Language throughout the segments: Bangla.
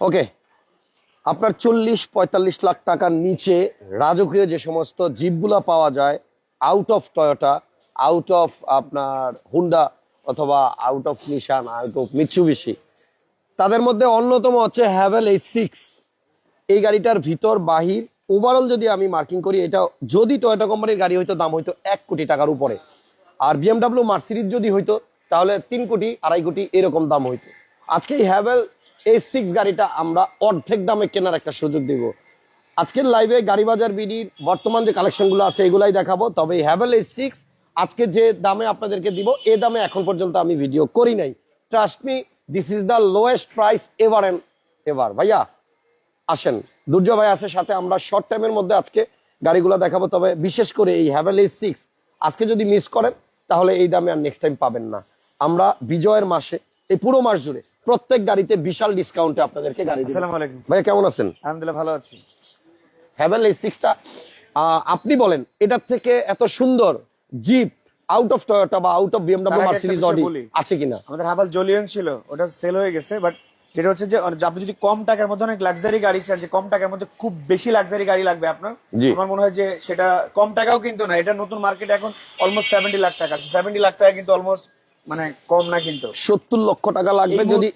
ওকে আপনার চল্লিশ, পঁয়তাল্লিশ লাখ টাকার নিচে রাজকীয় যে সমস্ত জিপগুলো পাওয়া যায় out of Toyota out of আপনার হুন্ডা অথবা out of Nissan out of Mitsubishi তাদের মধ্যে অন্যতম হচ্ছে হ্যাভেল এইচ সিক্স এই গাড়িটার ভিতর বাহির ওভারঅল যদি আমি মার্কিং করি, এটা যদি টয়োটা কোম্পানির গাড়ি হইতো, দাম হইতো এক কোটি টাকার উপরে। আর বিএমডাব্লিউ মার্সিডিজ যদি হইতো, তাহলে তিন কোটি, আড়াই কোটি এরকম দাম হইতো। আজকে এই হ্যাভেল এই সিক্স গাড়িটা আমরা অর্ধেক দামে কেনার একটা সুযোগ দিব। আজকের লাইভে গাড়ি বাজার বিডির বর্তমান যে কালেকশনগুলো আছে, এগুলাই দেখাবো। তবে হ্যাভেল এই সিক্স আজকে যে দামে আপনাদেরকে দিব, এ দামে এখন পর্যন্ত আমি ভিডিও করি নাই। Trust me this is the lowest price ever and ever ভাইয়া, আসেন। দুর্জয় ভাই আছে সাথে, আমরা শর্ট টাইমের মধ্যে আজকে গাড়িগুলো দেখাবো। তবে বিশেষ করে এই হ্যাভেল এই সিক্স আজকে যদি মিস করেন, তাহলে এই দামে আর নেক্সট টাইম পাবেন না। আমরা বিজয়ের মাসে এই পুরো মাস জুড়ে প্রত্যেক গাড়িতে বিশাল ডিসকাউন্টে আপনাদেরকে গাড়ি আসসালামু আলাইকুম। ভাইয়া কেমন আছেন? আলহামদুলিল্লাহ ভালো আছি। হ্যাভেল এই সিক্সটা আপনি বলেন এটার থেকে এত সুন্দর জিপ আউট অফ টয়োটা বা out of BMW Mercedes Audi আছে কিনা? আমাদের হাবাল জলিয়ন ছিল ওটা সেল হয়ে গেছে বাট যেটা হচ্ছে যে আপনি যদি কম টাকার মধ্যে অনেক লাক্সারি গাড়ি চান যে কম টাকার মধ্যে খুব বেশি লাক্সারি গাড়ি লাগবে আপনার আমার মনে হয় যে সেটা কম টাকাও কিন্তু না এটা নতুন মার্কেটে এখন অলমোস্ট সেভেন্টি লাখ টাকা সেভেন্টি লাখ টাকা কিন্তু অলমোস্ট মানে কম না কিন্তু। সত্তর লক্ষ টাকা লাগবে যদি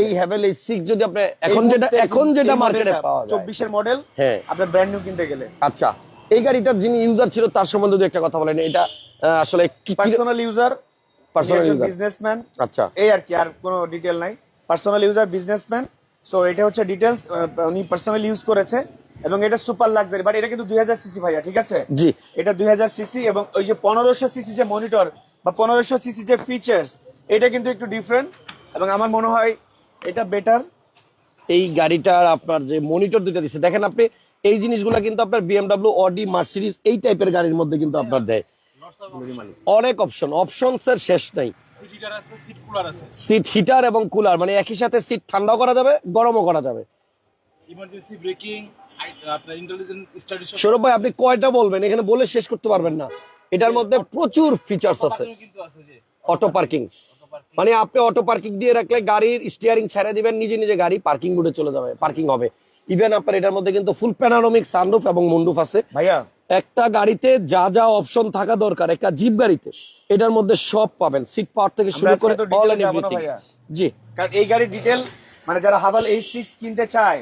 এই- হ্যাভেল এই সিক্স যদি আপনি এখন যেটা এখন যেটা মার্কেটে পাওয়া যায়। চব্বিশের মডেল হ্যাঁ। আপনার ব্র্যান্ড নিউ কিনতে গেলে। আচ্ছা এই গাড়িটার যিনি ইউজার ছিল তার সম্বন্ধে যদি একটা কথা বলেন। এটা আসলে কি personal user personal user businessman আচ্ছা। এই আর কি আর কোনো ডিটেল নাই। পার্সোনাল ইউজার বিজনেসম্যান সো এটা হচ্ছে ডিটেলস উনি পার্সোনালি ইউজ করেছে। এবং এটা সুপার লাক্সারি বাট এটা কিন্তু দুই হাজার সিসি ভাইয়া ঠিক আছে? জি। এটা দুই হাজার সিসি এবং ওই যে পনেরোশো সিসি যে মনিটর বা পনেরোশো সিসি যে ফিচার্স এটা কিন্তু একটু ডিফারেন্ট এবং আমার মনে হয় এটা বেটার এই গাড়িটার আপনার যে মনিটর দুটো দিচ্ছে দেখেন আপনি এই জিনিসগুলো কিন্তু আপনার বিএমডব্লিউ অডি মার্সিডিজ এই টাইপের গাড়ির মধ্যে কিন্তু আপনার দেয়। অনেক অপশন অপশনস এর শেষ নাই। সিট হিটার আছে সিট কুলার আছে সিট হিটার এবং কুলার মানে একই সাথে সিট ঠান্ডাও করা যাবে গরমও করা যাবে। ইমার্জেন্সি ব্রেকিং সৌরভ ভাই আপনি কয়টা বলবেন? এখানে বলে শেষ করতে পারবেন না। এটার মধ্যে প্রচুর ফিচার্স আছে। কিন্তু আছে যে অটো পার্কিং মানে আপনি অটো পার্কিং দিয়ে রাখলে গাড়ির স্টিয়ারিং ছেড়ে দিবেন নিজে নিজে গাড়ি পার্কিং রুটে চলে যাবে পার্কিং হবে। ইভেন আপনার এটার মধ্যে কিন্তু ফুল প্যানারোমিক সানরুফ এবং মুন্ডুফ আছে। ভাইয়া। একটা গাড়িতে যা যা অপশন থাকা দরকার একটা জিপ গাড়িতে এটার মধ্যে সব পাবেন। সিট পাওয়ার থেকে শুরু করে অল এন্ড এভরিথিং জি। কারণ এই গাড়ির ডিটেল মানে যারা হাবাল এই সিক্স কিনতে চায়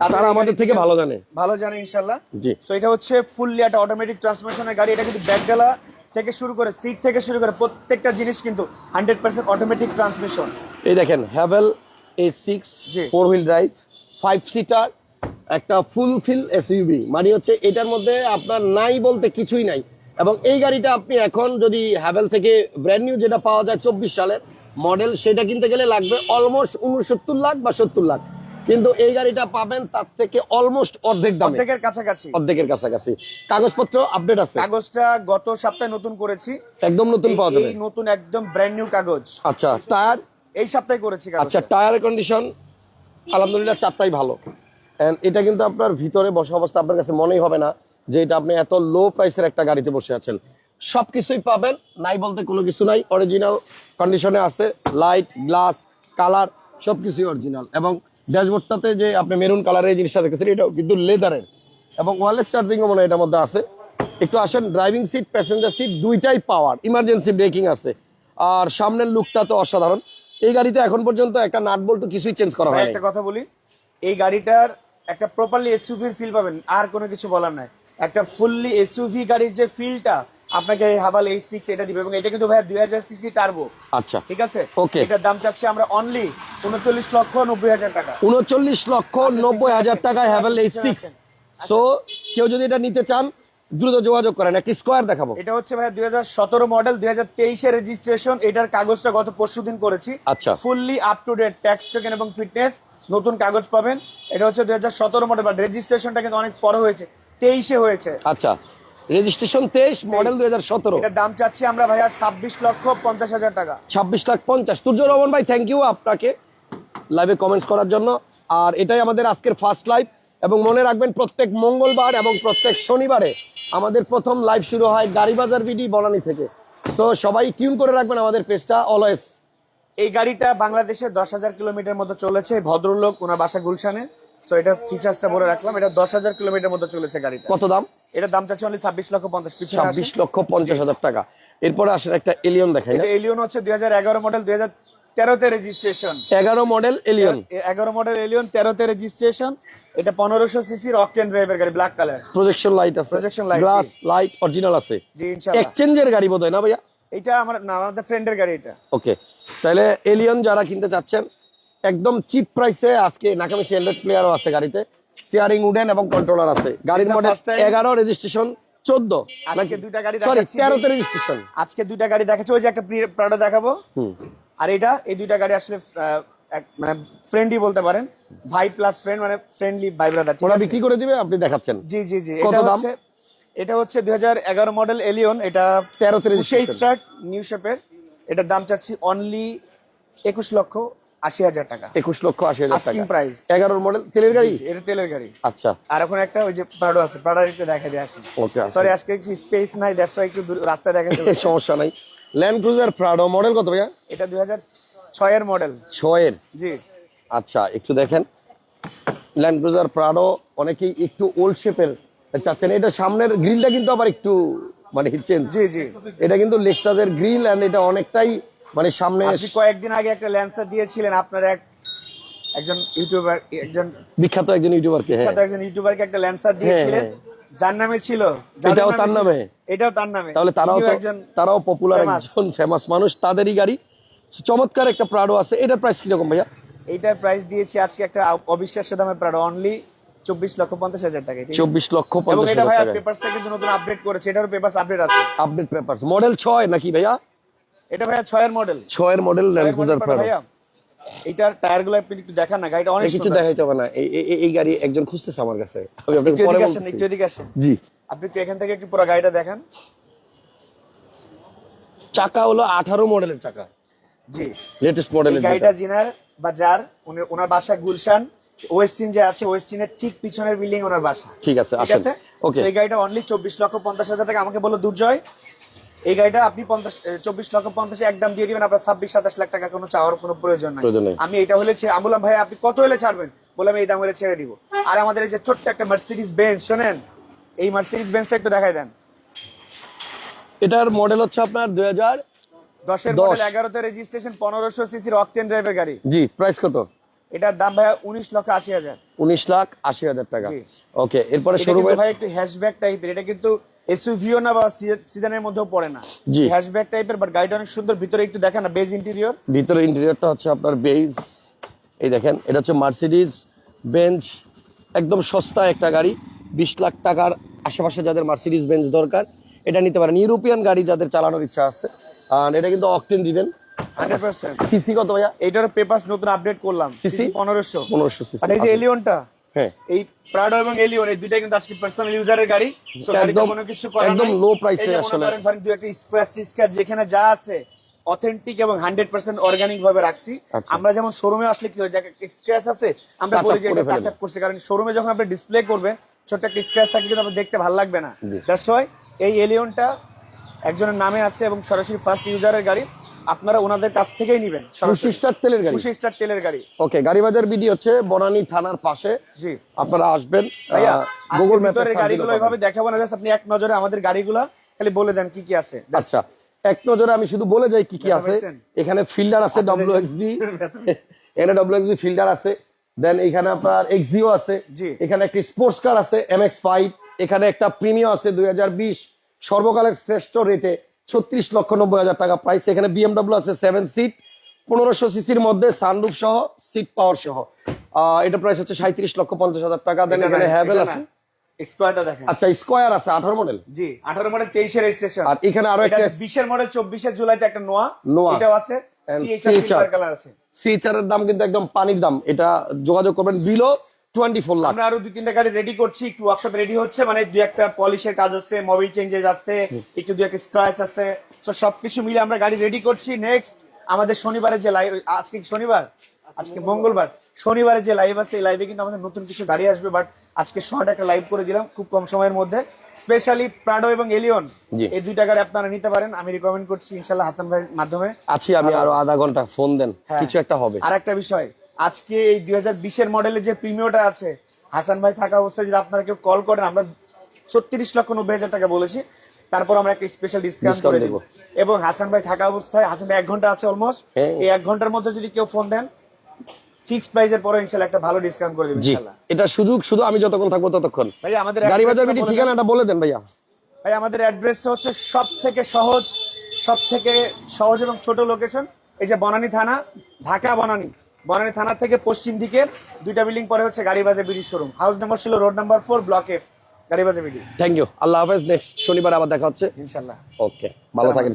তারা আমাদের থেকে ভালো জানে। ভালো জানে ইনশাল্লাহ জি। তো এটা হচ্ছে ফুললি একটা অটোমেটিক ট্রান্সমিশনের গাড়ি। এটা কিন্তু ব্যাকডালা থেকে শুরু করে সিট থেকে শুরু করে প্রত্যেকটা জিনিস কিন্তু হান্ড্রেড পার্সেন্ট অটোমেটিক ট্রান্সমিশন এই দেখেন Haval A six. Four wheel drive five seater একটা ফুল ফিল এসইউবি মানে হচ্ছে এটার মধ্যে আপনার নাই বলতে কিছুই নাই। এবং এই গাড়িটা আপনি এখন যদি হ্যাভেল থেকে ব্র্যান্ড নিউ যেটা পাওয়া যায় চব্বিশ সালের মডেল সেটা কিনতে গেলে লাগবে অলমোস্ট উনসত্তর লাখ বা সত্তর লাখ। কিন্তু এই গাড়িটা পাবেন তার থেকে অলমোস্ট অর্ধেক দামে। প্রত্যেকের কাছাকাছি। অর্ধেকের কাছাকাছি। কাগজপত্র আপডেট আছে? কাগজটা গত সপ্তাহে নতুন করেছি। একদম নতুন পাওয়া যাবে? এই নতুন একদম ব্র্যান্ড নিউ কাগজ। আচ্ছা টায়ার? এই সপ্তাহে করেছি আচ্ছা টায়ারের কন্ডিশন আলহামদুলিল্লাহ চারটাই ভালো। And এটা কিন্তু আপনার ভিতরে বসা অবস্থা আপনার কাছে মনেই হবে না যে এটা আপনি এত লো প্রাইসের একটা গাড়িতে বসে আছেন। সবকিছুই পাবেন নাই বলতে কোনো কিছু নাই। অরিজিনাল কন্ডিশনে আছে লাইট গ্লাস কালার সবকিছুই অরিজিনাল এবং ড্যাশবোর্ডটাতে যে আপনি মেরুন কালারের এই জিনিসটা দেখেছেন এটাও কিন্তু লেদারের এবং ওয়ারলেস চার্জিংও মনে হয় এটার মধ্যে আছে। একটু আসেন ড্রাইভিং সিট প্যাসেঞ্জার সিট দুইটাই পাওয়ার ইমার্জেন্সি ব্রেকিং আছে। আর সামনের লুকটা তো অসাধারণ। এই গাড়িতে এখন পর্যন্ত একটা নাট বল্টু কিছুই চেঞ্জ করা হয় একটা কথা বলি এই গাড়িটার একটা প্রপারলি এসইউভির ফিল পাবেন আর কোনো কিছু বলার নাই। একটা ফুললি এসইউভি গাড়ির যে ফিলটা আপনাকে এই হাবাল এই সিক্স এটা দিবে এবং এটা কিন্তু ভাই দুই হাজার সিসি টার্বো। আচ্ছা। ঠিক আছে? ওকে। এটার দাম চাচ্ছি আমরা অনলি উনচল্লিশ লক্ষ নব্বই হাজার টাকা। উনচল্লিশ লক্ষ নব্বই হাজার টাকায় হ্যাভেল এই সিক্স সো কেউ যদি এটা নিতে চান দ্রুত যোগাযোগ করেন একটি স্কোয়ার দেখাবো। এটা হচ্ছে ভাই দুই হাজার সতেরো মডেল দুই হাজার তেইশের রেজিস্ট্রেশন এটার কাগজটা গত পরশু দিন করেছি। আচ্ছা। Fully up to date tax token এবং ফিটনেস নতুন কাগজ পাবেন। এটা হচ্ছে দুই হাজার সতেরো মডেল বাট রেজিস্ট্রেশনটা কিন্তু অনেক পরে হয়েছে। তেইশে হয়েছে। আচ্ছা। রেজিস্ট্রেশন তেইশ মডেল দুই হাজার সতেরো। দাম চাচ্ছি আমরা ভাইয়া ছাব্বিশ লক্ষ পঞ্চাশ হাজার টাকা। ছাব্বিশ লাখ পঞ্চাশ। তুর্য রহমান ভাই থ্যাংক ইউ আপনাকে লাইভে কমেন্টস করার জন্য। আর এটাই আমাদের আজকের ফার্স্ট লাইভ এবং মনে রাখবেন প্রত্যেক মঙ্গলবার এবং প্রত্যেক শনিবারে আমাদের প্রথম লাইভ শুরু হয় গাড়ি বাজার বিডি বনানী থেকে। সো সবাই টিউন করে রাখবেন আমাদের পেজটা অলওয়েজ এই গাড়িটা বাংলাদেশে দশ হাজার কিলোমিটার মতো চলেছে ভদ্রলোক ওনার বাসা গুলশানে। সো এটার ফিচার্সটা বলে রাখলাম এটা দশ হাজার কিলোমিটার মতো চলেছে গাড়িটা। কত দাম? এটার দাম চাচ্ছে অনলি ছাব্বিশ লক্ষ পঞ্চাশ পিছনে ছাব্বিশ লক্ষ পঞ্চাশ হাজার টাকা। এরপরে আসেন একটা এলিয়ন দেখাই এটা এলিয়ন হচ্ছে দুই হাজার এগারো মডেল দুই হাজার তেরোতে রেজিস্ট্রেশন এগারো মডেল এলিয়ন এগারো মডেল এলিয়ন তেরোতে রেজিস্ট্রেশন এটা পনেরোশো সিসির অকটেন ড্রাইভের গাড়ি ব্ল্যাক কালার প্রজেকশন লাইট আছে। Projection light, glass light original আছে। জি ইনশাল্লাহ। এক্সচেঞ্জের গাড়ি বোধ হয় না ভাইয়া? এটা আমার না আমাদের ফ্রেন্ডের গাড়ি এটা। ওকে তাহলে এলিয়ন যারা কিনতে চাচ্ছেন একদম চিপ প্রাইসে আজকে নাকামিশি অ্যান্ড্রয়েড প্লেয়ারও আছে গাড়িতে। স্টিয়ারিং উডেন এবং কন্ট্রোলার আছে। গাড়ির মডেল এগারো রেজিস্ট্রেশন চোদ্দ। আজকে দুইটা গাড়ি সরি দেখাচ্ছি। তেরোতে রেজিস্ট্রেশন আজকে দুইটা গাড়ি দেখাচ্ছি ওই যে একটা প্রাডো দেখাবো। আর এটা এই দুইটা গাড়ি আসলে মানে ফ্রেন্ডই বলতে পারেন। ভাই প্লাস ফ্রেন্ড মানে ফ্রেন্ডলি ভাই ব্রাদার ওরা বিক্রি করে দিবে আপনি দেখাচ্ছেন। জি জি জি। কত এটা দাম? হচ্ছে এটা হচ্ছে দুই হাজার এগারো মডেল এলিয়ন এটা তেরোতে সেই রেজিস্ট্রেশন স্টার্ট নিউ শেপের এটার দাম চাচ্ছি অনলি একুশ লক্ষ আশি হাজার টাকা। একুশ লক্ষ আশি হাজার টাকা। প্রাইস এগারোর মডেল তেলের গাড়ি? এটা তেলের গাড়ি। আচ্ছা। আর এখন একটা ওই যে প্রাডো আছে একটু দেখা দিয়ে আসি। সরি আজকে একটু স্পেস নাই দেড়শো একটু রাস্তায় দেখা সমস্যা নাই। ল্যান্ড ক্রুজার প্রাডো মডেল কত ভাইয়া? এটা দুই হাজার ছয়ের মডেল ছয়ের? জি। আচ্ছা একটু দেখেন। ল্যান্ড ক্রুজার প্রাডো অনেকেই একটু ওল্ড শেপের চাচ্ছেন। এটা সামনের গ্রিলটা কিন্তু আবার একটু মানে চেঞ্জ জি জি। এটা কিন্তু গ্রিল এন্ড এটা অনেকটাই মানে সামনে আপনি কয়েকদিন আগে একটা ল্যান্সার দিয়েছিলেন আপনার এক একজন ইউটিউবার একজন বিখ্যাত একজন ইউটিউবারকে হ্যাঁ। বিখ্যাত একজন ইউটিউবারকে একটা ল্যান্সার দিয়েছিলেন। হ্যাঁ। যার নামে ছিল এটাও তার নামে? এটাও তার নামে। তাহলে তারাও একজন তারাও পপুলার একজন ফেমাস মানুষ তাদেরই গাড়ি। চমৎকার একটা প্রাডো আছে। এটার প্রাইস কীরকম ভাইয়া? এইটার প্রাইস দিয়েছি আজকে একটা অবিশ্বাস্য দামে প্রায় অনলি চব্বিশ লক্ষ পঞ্চাশ হাজার টাকা চব্বিশ লক্ষ পঞ্চাশ হাজার টাকা পেপারসটা কিন্তু নতুন আপডেট করেছে এটারও পেপারস আপডেট আছে। আপডেট পেপার মডেল ছয় নাকি ভাইয়া? এটা ভাইয়া ছয়ের মডেল ছয়ের মডেল ল্যান্ড ক্রুজার টায়ারগুলো আপনি একটু দেখান না গাড়িটা অনেক কিছু দেখাইতে হবে না। এই এই- গাড়ি একজন খুঁজতেছে আমার কাছে। আমি আপনাকে পরে বলতেছি। একটু এদিকে আসেন। জি। আপনি একটু এখান থেকে একটু পুরো গাড়িটা দেখান। চাকা হলো আঠারো মডেলের চাকা। জি। লেটেস্ট মডেলের গাড়িটা জিনার বা যার ওনার বাসা গুলশান ওয়েস্টিন যে আছে ওয়েস্টিনের ঠিক পিছনের বিল্ডিং ওনার বাসা। ঠিক আছে আসেন। ওকে এই গাড়িটা অনলি চব্বিশ লক্ষ পঞ্চাশ হাজার টাকা আমাকে বলল দুর্জয়। এই গাড়িটা আপনি পঞ্চাশ চব্বিশ লক্ষ পঞ্চাশে একদম দিয়ে দিবেন আপনার ছাব্বিশ সাতাশ লাখ টাকা কোনো চাওয়ার কোনো প্রয়োজন নাই। আমি এটা হলে আমি বললাম ভাই আপনি কত হলে ছাড়বেন? বললাম এই দাম হলে ছেড়ে দিব। আর আমাদের এই যে ছোট্ট একটা মার্সিডিজ বেঞ্চ শোনেন এই মার্সিডিজ বেঞ্চটা একটু দেখাই দেন। এটার মডেল হচ্ছে আপনার দুই হাজার দশের দশ। মডেল এগারোতে রেজিস্ট্রেশন পনেরোশো সিসির অকটেন ড্রাইভের গাড়ি। জি প্রাইস কত? এটার দাম ভাইয়া উনিশ লক্ষ আশি হাজার। উনিশ লাখ আশি হাজার টাকা। ওকে এরপরে শুরু ভাই একটু হ্যাশব্যাক টাইপের এটা কিন্তু এসইউভিও না বা সিদানের মধ্যেও পড়ে না। জি। হ্যাশব্যাক টাইপের বাট গাড়িটা অনেক সুন্দর। ভিতরে একটু দেখেন না বেজ ইন্টেরিয়র ভিতরে ইন্টেরিয়রটা হচ্ছে আপনার বেজ এই দেখেন এটা হচ্ছে মার্সিডিজ বেঞ্চ একদম সস্তা একটা গাড়ি। বিশ লাখ টাকার আশেপাশে যাদের মার্সিডিজ বেঞ্চ দরকার এটা নিতে পারেন। ইউরোপিয়ান গাড়ি যাদের চালানোর ইচ্ছা আছে। আর এটা কিন্তু অকটেন দিবেন। সিসি কত ভাইয়া? এইটার পেপারস নতুন আপডেট করলাম? সিসি? পনেরোশো। পনেরোশো সিসি। আর এই যে এলিয়নটা এই প্রাডো এবং এলিয়ন এই দুইটা কিন্তু আজকে পার্সোনাল ইউজারের গাড়ি। So, গাড়িতে কোনো কিছু করার একদম এ মনে আসলে। ধরেন দুই একটা স্ক্র্যাচ স্ক্র্যাচ যেখানে যা আছে অথেন্টিক এবং হান্ড্রেড পার্সেন্ট অর্গানিক ভাবে রাখছি। আচ্ছা। আমরা যেমন শোরুমে আসলে কি হয় স্ক্র্যাচ আছে আমরা বলি যে এটা টাচ আপ করছে। কারণ শোরুমে যখন আপনি ডিসপ্লে করবে ছোট্ট একটা স্ক্র্যাচ থাকে কিন্তু আপনার দেখতে ভালো লাগবে না। দ্যাটস ওয়াই এই এলিয়নটা একজনের নামে আছে এবং সরাসরি ফার্স্ট ইউজারের গাড়ি। আপনারা ওনাদের কাছ থেকেই নেবেন খুশি স্টার তেলের গাড়ি। খুশি স্টার তেলের গাড়ি। ওকে গাড়ি বাজার বিডি হচ্ছে বনানী থানার পাশে। জি। আপনারা আসবেন গুগল আজকে ভিতরের ম্যাপে গাড়িগুলো এভাবে দেখাবো না জাস্ট আপনি এক নজরে আমাদের গাড়িগুলো খালি বলে দেন কি কি আছে। আচ্ছা এক নজরে আমি শুধু বলে যাই কি কি আছে। এখানে ফিল্ডার আছে আপনাদের ডব্লিউ এক্সবি এখানে ডব্লিউ এক্সবি ফিল্ডার আছে। দেন এখানে আপনার এক্সিও আছে। জি। এখানে একটি স্পোর্টস কার আছে এম এক্স ফাইভ এখানে একটা প্রিমিয়াম আছে দুই হাজার বিশ। সর্বকালের শ্রেষ্ঠ রেটে ছত্রিশ লক্ষ নব্বই হাজার টাকা প্রাইস এখানে বিএমডব্লিউ আছে সেভেন সিট পনেরোশো সিসির মধ্যে সানরুফ সহ সিট পাওয়ার সহ। এটা প্রাইস হচ্ছে সাঁত্রিশ লক্ষ পঞ্চাশ হাজার টাকা। দেন এখানে হ্যাভেল আছে। স্কোয়ারটা দেখেন। আচ্ছা স্কোয়ার আছে আঠারো মডেল জি আঠারো মডেল তেইশের রেজিস্ট্রেশন আর এখানে আরও মডেল জুলাইতে একটা নোয়া নোয়া। এটাও আছে। And সিএইচআর কালার আছে। সিএচআর এর দাম কিন্তু একদম পানির দাম। এটা যোগাযোগ করবেন বিলো টোয়েন্টি ফোর লাখ। আমরা আরও দুই তিনটা গাড়ি রেডি করছি একটু ওয়ার্কশপ রেডি হচ্ছে মানে দুই একটা পলিশের কাজ আছে মোবিল চেঞ্জেস আছে একটু দুই একটা স্ক্র্যাচ আছে। তো সবকিছু মিলে আমরা গাড়ি রেডি করছি। নেক্সট আমাদের শনিবারে যে লাইভ আজকে শনিবার? আজকে মঙ্গলবার। শনিবারে যে লাইভ আছে এই লাইভে কিন্তু আমাদের নতুন কিছু গাড়ি আসবে বাট আজকে শর্ট একটা লাইভ করে দিলাম খুব কম সময়ের মধ্যে। স্পেশালি প্রাডো এবং এলিয়ন। এই দুইটা গাড়ি আপনারা নিতে পারেন। আমি রিকমেন্ড করছি ইনশাল্লাহ হাসান ভাইয়ের মাধ্যমে। আছি আমি আরও আধা ঘণ্টা ফোন দেন হ্যাঁ। কিছু একটা হবে। আর একটা বিষয় আজকে এই দুই হাজার বিশের মডেলের যে প্রিমিয়টা আছে হাসান ভাই থাকা অবস্থায় যদি আপনারা কেউ কল করেন আমরা ছত্রিশ লক্ষ নব্বই হাজার টাকা বলেছি। তারপর আমরা একটা স্পেশাল ডিসকাউন্ট করে দেবো। এবং হাসান ভাই থাকা অবস্থায় হাসান ভাই এক ঘণ্টা আছে অলমোস্ট হ্যাঁ। এই এক ঘণ্টার মধ্যে যদি কেউ ফোন দেন ফিক্সড প্রাইসের পরে ইনশাল্লাহ একটা ভালো ডিসকাউন্ট করে দেবো জি। ইনশাল্লাহ। এটা সুযোগ শুধু আমি যতক্ষণ থাকব ততক্ষণ। ভাই আমাদের গাড়ি বাজার বিটি ঠিকানাটা বলে দেন ভাইয়া। ভাই আমাদের অ্যাড্রেসটা হচ্ছে সব থেকে সহজ সব থেকে সহজ এবং ছোট লোকেশন এই যে বনানী থানা ঢাকা বনানী। বনানী থানা থেকে পশ্চিম দিকে দুইটা বিল্ডিং পরে হচ্ছে Garibazar BD showroom. House number ছিল road number four block F Garibazar BD. Thank you আল্লাহ হাফেজ। নেক্সট শনিবার আবার দেখা হচ্ছে। ইনশাল্লাহ ওকে ভালো থাকেন।